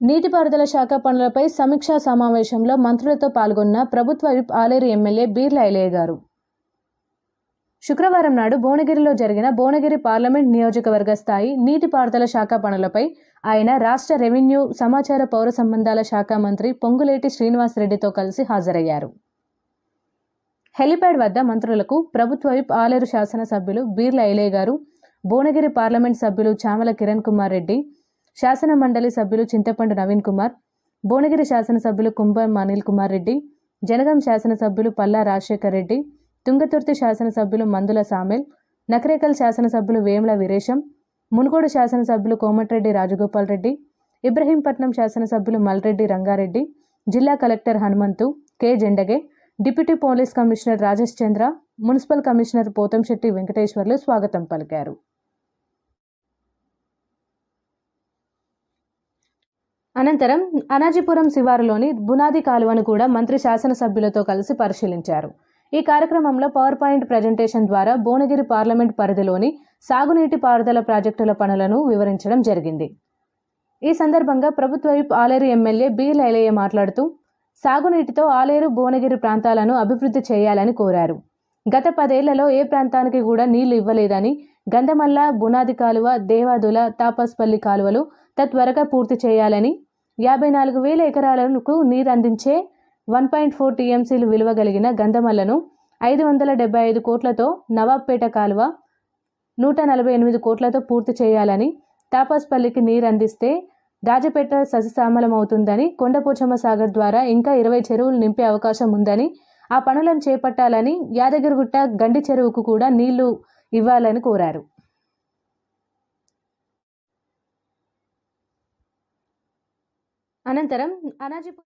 నీటిపారుదల శాఖ పనులపై సమీక్షా సమావేశంలో మంత్రులతో పాల్గొన్న ప్రభుత్వ విప్ ఆలేరు ఎమ్మెల్యే బీర్ల ఐలయ్య గారు. శుక్రవారం నాడు భువనగిరిలో జరిగిన భువనగిరి పార్లమెంట్ నియోజకవర్గ స్థాయి నీటిపారుదల శాఖ పనులపై ఆయన రాష్ట్ర రెవెన్యూ సమాచార పౌర సంబంధాల శాఖ మంత్రి పొంగులేటి శ్రీనివాసరెడ్డితో కలిసి హాజరయ్యారు. హెలిప్యాడ్ వద్ద మంత్రులకు ప్రభుత్వ విప్ ఆలేరు శాసనసభ్యులు బీర్ల ఐలయ్య గారు భువనగిరి పార్లమెంట్ సభ్యులు చామల కిరణ్ కుమార్ రెడ్డి శాసన మండలి సభ్యులు చింతపండు నవీన్ కుమార్ భువనగిరి శాసనసభ్యులు కుంభం అనిల్ కుమార్ రెడ్డి జనగం శాసనసభ్యులు పల్లా రాజశేఖర్ రెడ్డి తుంగతుర్తి శాసనసభ్యులు మందుల సామెల్ నకరేకల్ శాసనసభ్యులు వేముల వీరేశం మునుగోడు శాసనసభ్యులు కోమటిరెడ్డి రాజగోపాల్ రెడ్డి ఇబ్రహీంపట్నం శాసనసభ్యులు మల్రెడ్డి రంగారెడ్డి జిల్లా collector Hanumanthu K Jendage deputy police commissioner Rajesh Chandra municipal commissioner Pothamsetty Venkateswarlu స్వాగతం పలికారు. అనంతరం అనాజీపురం శివారులోని బునాది కాలువను కూడా మంత్రి శాసనసభ్యులతో కలిసి పరిశీలించారు. ఈ కార్యక్రమంలో పవర్ పాయింట్ ప్రజెంటేషన్ ద్వారా భువనగిరి పార్లమెంట్ పరిధిలోని సాగునీటి పారుదల ప్రాజెక్టుల పనులను వివరించడం జరిగింది. ఈ సందర్భంగా ప్రభుత్వ ఆలేరు ఎమ్మెల్యే బి లైలయ్య మాట్లాడుతూ సాగునీటితో ఆలేరు భువనగిరి ప్రాంతాలను అభివృద్ధి చేయాలని కోరారు. గత పదేళ్ళలో ఏ ప్రాంతానికి కూడా నీళ్ళు ఇవ్వలేదని గంధమల్ల బునాది కాలువ దేవాదుల తాపస్పల్లి కాలువలు తత్వరగా పూర్తి చేయాలని యాభై నాలుగు వేల ఎకరాలకు నీరు అందించే వన్ పాయింట్ ఫోర్ టీఎంసీలు విలువగలిగిన గంధమల్లను ఐదు వందల డెబ్బై ఐదు కోట్లతో నవాబ్పేట కాలువ నూట నలభై ఎనిమిది కోట్లతో పూర్తి చేయాలని తాపస్పల్లికి నీరు అందిస్తే రాజపేట సస్యశ్యామలమవుతుందని కొండపోచమ్మ సాగర్ ద్వారా ఇంకా ఇరవై చెరువులు నింపే అవకాశం ఉందని ఆ పనులను చేపట్టాలని యాదగిరిగుట్ట గండి చెరువుకు కూడా నీళ్ళు ఇవ్వాలని కోరారు. అనంతరం అనాజీపు